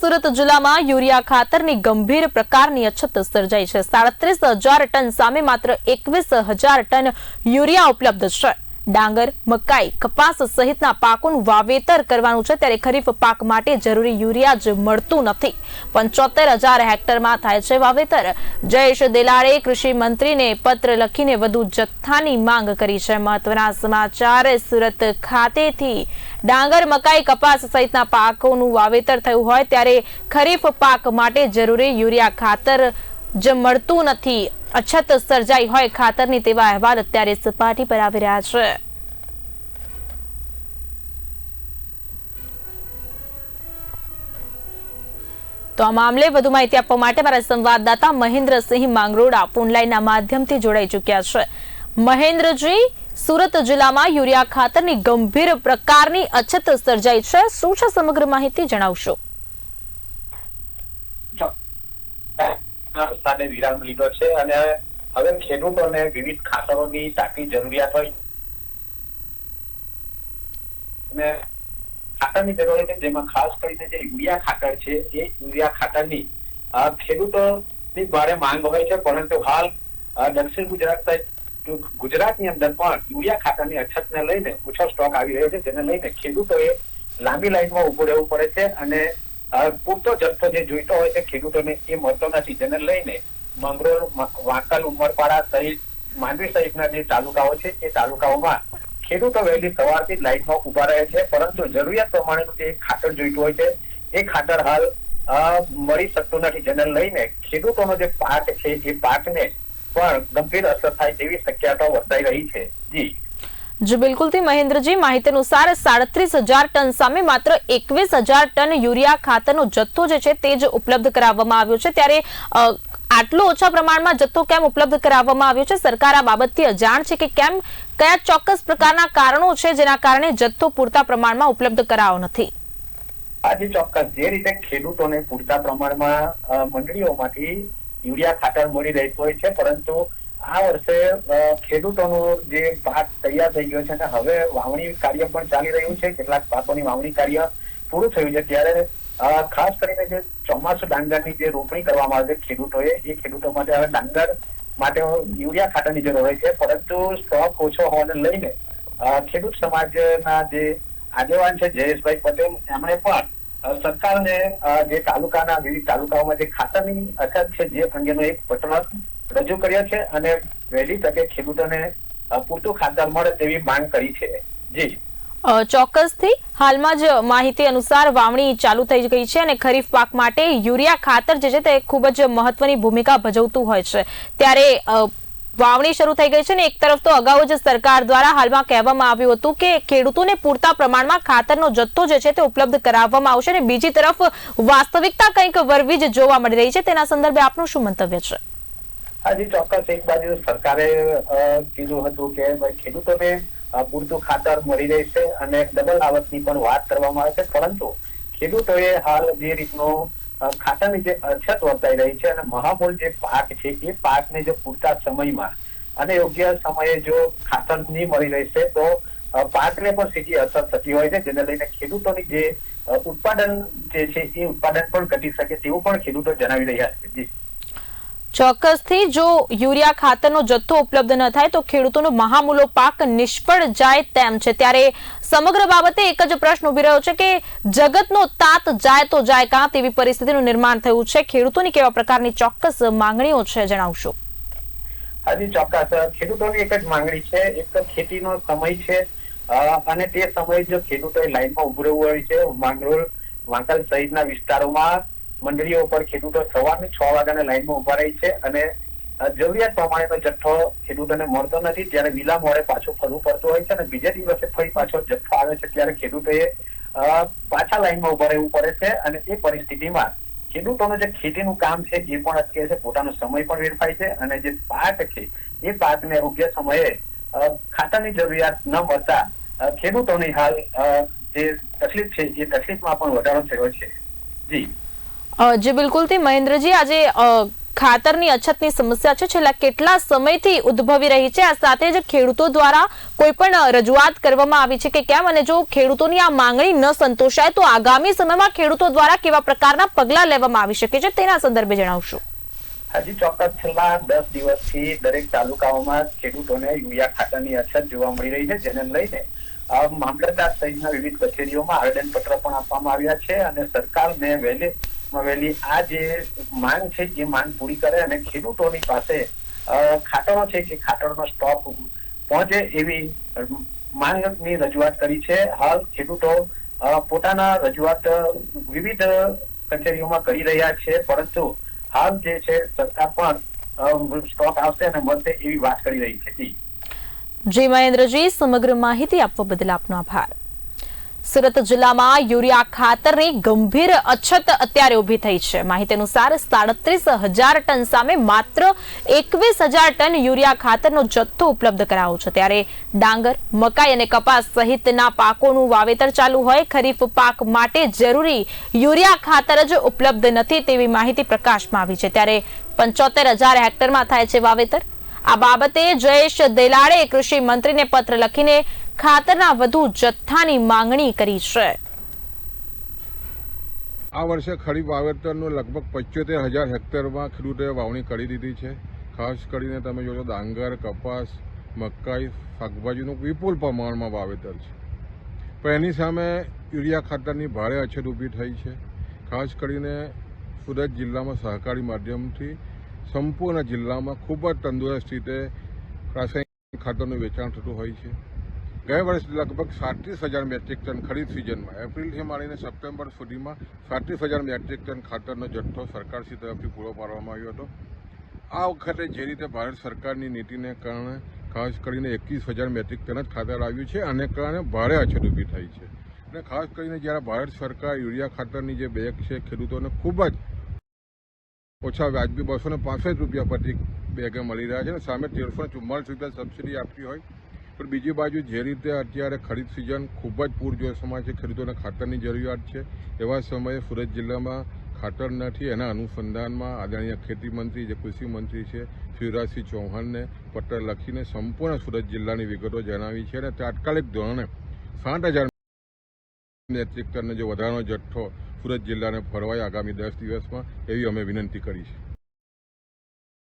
સુરત જિલ્લામાં યુરિયા ખાતરની ગંભીર પ્રકારની અછત સર્જાઈ છે. સાડત્રીસ ટન સામે માત્ર એકવીસ ટન યુરિયા ઉપલબ્ધ છે. ડાંગર, મકાઈ, કપાસ સહિતના પાકોનું વાવેતર કરવાનું છે. ત્યારે ખરીફ પાક માટે જરૂરી યુરિયા જ મળતું નથી. પંચોતેર હજાર હેક્ટરમાં થાય છે વાવેતર. જયેશ દેલાડે કૃષિ મંત્રીને પત્ર લખીને વધુ જથ્થાની માંગ કરી છે. મહત્વના સમાચાર, સુરત ખાતેથી ડાંગર, મકાઈ, કપાસ સહિતના પાકોનું વાવેતર થયું હોય ત્યારે ખરીફ પાક માટે જરૂરી યુરિયા ખાતર જ મળતું નથી. અછત સર્જાઈ હોય ખાતરની તેવા અહેવાલ અત્યારે સપાટી પર આવી રહ્યા છે. તો આ મામલે વધુ માહિતી આપવા માટે મારા સંવાદદાતા મહેન્દ્રસિંહ માંગરોડા ફોનલાઈનના માધ્યમથી જોડાઈ ચૂક્યા છે. મહેન્દ્રજી, સુરત જિલ્લામાં યુરિયા ખાતરની ગંભીર પ્રકારની અછત સર્જાઈ છે. શું છે સમગ્ર માહિતી જણાવશો? સ્થાને વિરામ લીધો છે અને હવે ખેડૂતોને વિવિધ ખાતરોની તાકી જરૂરિયાત હોય. અને ખાતરની જરૂર છે, જેમાં ખાસ કરીને જે યુરિયા ખાતર છે, એ યુરિયા ખાતરની ખેડૂતોની ભારે માંગ હોય છે, પરંતુ હાલ દક્ષિણ ગુજરાત ગુજરાતની અંદર પણ યુરિયા ખાતરની અછતને લઈને ઓછો સ્ટોક આવી રહ્યો છે, જેને લઈને ખેડૂતોએ લાંબી લાઈનમાં ઉભું રહેવું પડે છે અને પૂરતો જથ્થો જે જોઈતો હોય છે ખેડૂતોને એ મળતો નથી. જેને લઈને મંગરોળ વાંકલ, ઉમરપાડા સહિત, માંડવી સહિતના જે તાલુકાઓ છે, એ તાલુકાઓમાં ખેડૂતો વહેલી સવારથી જ લાઈનમાં ઊભા રહે છે. પરંતુ જરૂરિયાત પ્રમાણેનું જે ખાતર જોઈતું હોય છે, એ ખાતર હાલ મળી શકતું નથી. જેને લઈને ખેડૂતોનો જે પાક છે, એ પાકને પણ ગંભીર અસર થાય તેવી શક્યતાઓ વર્તાઈ રહી છે. જી. જી બિલકુલથી મહેન્દ્રજી માહિતી અનુસાર સાડત્રીસ ટન સામે માત્ર એકવીસ ટન યુરિયા ખાતરનો જથ્થો જે છે તે જ ઉપલબ્ધ કરાવવામાં આવ્યો છે. ત્યારે આટલો ઓછા પ્રમાણમાં જથ્થો કેમ ઉપલબ્ધ કરાવવામાં આવ્યો છે? સરકાર આ બાબતથી અજાણ છે કે કેમ? કયા ચોક્કસ પ્રકારના કારણો છે જેના કારણે જથ્થો પૂરતા પ્રમાણમાં ઉપલબ્ધ કરાયો નથી? આજે ચોક્કસ જે રીતે ખેડૂતોને પૂરતા પ્રમાણમાં મંડળીઓમાંથી યુરિયા ખાતર મળી રહેતું હોય છે, પરંતુ આ વર્ષે ખેડૂતોનો જે પાક તૈયાર થઈ ગયો છે અને હવે વાવણી કાર્ય પણ ચાલી રહ્યું છે. કેટલાક પાકોની વાવણી કાર્ય પૂરું થયું છે. ત્યારે ખાસ કરીને જે ચોમાસુ ડાંગરની જે રોપણી કરવામાં આવે છે ખેડૂતોએ, એ ખેડૂતો માટે હવે ડાંગર માટે યુરિયા ખાતરની જરૂર હોય છે. પરંતુ સ્ટોક ઓછો હોવાને લઈને ખેડૂત સમાજના જે આગેવાન છે જયેશભાઈ પટેલ, એમણે પણ સરકારને જે તાલુકાના વિવિધ તાલુકાઓમાં જે ખાતરની અછત છે, જે અંગેનો એક પત્ર રજૂ કર્યા છે અને વહેલી તકે ખેડૂતોને પૂરતું ખાતર મળે તેવી માંગ કરી છે. જી. ચોક્કસથી હાલમાં જ માહિતી અનુસાર વાવણી ચાલુ થઈ ગઈ છે અને ખરીફ પાક માટે યુરિયા ખાતર જે છે તે ખૂબ જ મહત્વની ભૂમિકા ભજવતું હોય છે. ત્યારે વાવણી શરૂ થઈ ગઈ છે ને એક તરફ તો અગાઉ જ સરકાર દ્વારા હાલમાં કહેવામાં આવ્યું હતું કે ખેડૂતોને પૂરતા પ્રમાણમાં ખાતરનો જથ્થો જે છે તે ઉપલબ્ધ કરાવવામાં આવશે અને બીજી તરફ વાસ્તવિકતા કંઈક વરવી જ જોવા મળી રહી છે. તેના સંદર્ભે આપનું શું મંતવ્ય છે? આજે ચોક્કસ એક બાજુ સરકારે કીધું હતું કે ખેડૂતોને પૂરતું ખાતર મળી રહેશે અને ડબલ આવકની પણ વાત કરવામાં આવે છે. પરંતુ ખેડૂતોએ હાલ જે રીતનો અ, ખાતરની જે અછત વર્તાઈ રહી છે અને મહામૂલ જે પાક છે એ પાકને જો પૂરતા સમયમાં અને યોગ્ય સમયે જો ખાતર નહીં મળી રહેશે તો પાકને પણ સીધી અસર થતી હોય છે જેને લઈને ખેડૂતોની જે ઉત્પાદન જે છે એ ઉત્પાદન પણ ઘટી શકે તેવું પણ ખેડૂતો જણાવી રહ્યા છે. ચોક્કસથી જો યુરિયા ખાતરનો જથ્થો ઉપલબ્ધ ન થાય તો ખેડૂતોનો મહામૂલો પાક નિષ્ફળ જાય તેમ છે. ત્યારે સમગ્ર બાબતે એક જ પ્રશ્ન ઊભી રહ્યો છે કે જગતનો તાત જાય તો જાય કાં તેવી પરિસ્થિતિનું નિર્માણ થયું છે? ખેડૂતોની કેવા પ્રકારની ચોક્કસ માંગણીઓ છે જણાવશો? હાજી, ચોક્કસ. ખેડૂતોની એક જ માંગણી છે. એક ખેતીનો સમય છે. અને તે સમયે જો ખેડૂતોએ લાઈનમાં ઉભું હોય છે. માંગરોળ, વાંકલ સહિતના વિસ્તારોમાં મંડળીઓ પર ખેડૂતો સવારની છ વાગ્યાના લાઈનમાં ઊભા રહી છે અને જરૂરિયાત પ્રમાણેનો જથ્થો ખેડૂતોને મળતો નથી. ત્યારે વિલા મોડે પાછો ફરવું પડતું હોય છે અને બીજા દિવસે ફરી પાછો જથ્થો આવે છે ત્યારે ખેડૂતોએ પાછા લાઈનમાં ઊભા રહેવું પડે છે અને એ પરિસ્થિતિમાં ખેડૂતોનું જે ખેતીનું કામ છે એ પણ અટકે છે. પોતાનો સમય પણ વેડફાય છે અને જે પાક છે એ પાકને યોગ્ય સમયે ખાતરની જરૂરિયાત ન મળતા ખેડૂતોની હાલ જે તકલીફ છે એ તકલીફમાં પણ વધારો થયો છે. જી. જી બિલકુલથી મહેન્દ્રજી, આજે ખાતરની અછતની સમસ્યા છેલ્લા કેટલા સમયથી ઉદ્ભવી રહી છે? આ સાથે જ ખેડૂતો દ્વારા કોઈ પણ રજૂઆત કરવામાં આવી છે કે કેમ? અને જો ખેડૂતોની આ માંગણી ન સંતોષાય, તો આગામી સમયમાં ખેડૂતો દ્વારા કેવા પ્રકારના પગલાં લેવામાં આવી શકે છે તેના સંદર્ભે જણાવશો. હજી, ચોક્કસ. છેલ્લા દસ દિવસથી દરેક તાલુકાઓમાં ખેડૂતોને યુરિયા ખાતરની અછત જોવા મળી રહી છે, જેને લઈને મામલતદાર સહિતના વિવિધ કચેરીઓમાં આવેદન પત્ર પણ આપવામાં આવ્યા છે. અને સરકારને વહેલી વહેલી આ જે માંગ છે એ માંગ પૂરી કરે અને ખેડૂતોની પાસે ખાતરો છે કે ખાતરનો સ્ટોક પહોંચે એવી માંગની રજૂઆત કરી છે હાલ ખેડૂતો પોતાના રજૂઆત વિવિધ કચેરીઓમાં કરી રહ્યા છે, પરંતુ હાલ જે છે, સરકાર પણ સ્ટોક આવશે અને મળશે એવી વાત કરી રહી જી. જી મહેન્દ્રજી, સમગ્ર માહિતી આપવા બદલ આપનો આભાર સુરત જિલ્લામાં યુરિયા ખાતરની ગંભીર અછત અત્યારે ઊભી થઈ છે. માહિતી અનુસાર સાડત્રીસ હજાર ટન સામે માત્ર એકવીસ હજાર ટન યુરિયા ખાતરનો જથ્થો ઉપલબ્ધ કરાયો છે. ત્યારે ડાંગર, મકાઈ અને કપાસ સહિતના પાકોનું વાવેતર ચાલુ હોય, ખરીફ પાક માટે જરૂરી યુરિયા ખાતર જ ઉપલબ્ધ નથી તેવી માહિતી પ્રકાશમાં આવી છે. ત્યારે પંચોતેર હજાર હેક્ટરમાં થાય છે વાવેતર. આ બાબતે જયેશ દેલાડે કૃષિ મંત્રીને પત્ર લખીને ખાતરના વધુ જથ્થાની માંગણી કરી છે. આ વર્ષે ખરીફ વાવેતરનું લગભગ પંચોતેર હજાર હેક્ટરમાં ખેડૂતોએ વાવણી કરી દીધી છે. ખાસ કરીને તમે જોશો ડાંગર, કપાસ, મકાઈ, શાકભાજીનું વિપુલ પ્રમાણમાં વાવેતર છે. પણ એની સામે યુરિયા ખાતરની ભારે અછત ઊભી થઈ છે. ખાસ કરીને સુરત જિલ્લામાં સહકારી માધ્યમથી સંપૂર્ણ જિલ્લામાં ખૂબ જ તંદુરસ્ત રીતે રાસાયણિક ખાતરનું વેચાણ થતું હોય છે. ગયા વર્ષે લગભગ સાડત્રીસ હજાર મેટ્રિક ટન ખરીદ સિઝનમાં, એપ્રિલથી માંડીને સપ્ટેમ્બર સુધીમાં સાડત્રીસ હજાર મેટ્રિક ટન ખાતરનો જથ્થો સરકારશ્રી તરફથી પૂરો પાડવામાં આવ્યો હતો. આ વખતે જે રીતે ભારત સરકારની નીતિને કારણે ખાસ કરીને એકવીસ હજાર મેટ્રિક ટન જ ખાતર આવ્યું છે અને કારણે ભારે અછત ઊભી થઈ છે. અને ખાસ કરીને જ્યારે ભારત સરકાર યુરિયા ખાતરની જે બેગ છે, ખેડૂતોને ખૂબ જ ઓછા વ્યાજબી બસો ને રૂપિયા પ્રતિ બેગે મળી રહ્યા છે અને સામે તેરસો ચુમ્માલીસ રૂપિયા સબસિડી આપતી હોય પણ બીજી બાજુ જે રીતે અત્યારે ખરીદ સિઝન ખૂબ જ પૂરજોશમાં છે, ખેડૂતોને ખાતરની જરૂરિયાત છે, એવા સમયે સુરત જિલ્લામાં ખાતર નથી, એના અનુસંધાનમાં આદરણીય ખેતી મંત્રી જે કૃષિ મંત્રી છે, શિવરાજસિંહ ચૌહાણને પત્ર લખીને સંપૂર્ણ સુરત જિલ્લાની વિગતો જણાવી છે અને તાત્કાલિક ધોરણે સાત હજાર મેટ્રિક ટનનો જે વધારાનો જથ્થો સુરત જિલ્લાને ફરવાય આગામી દસ દિવસમાં, એવી અમે વિનંતી કરી છે.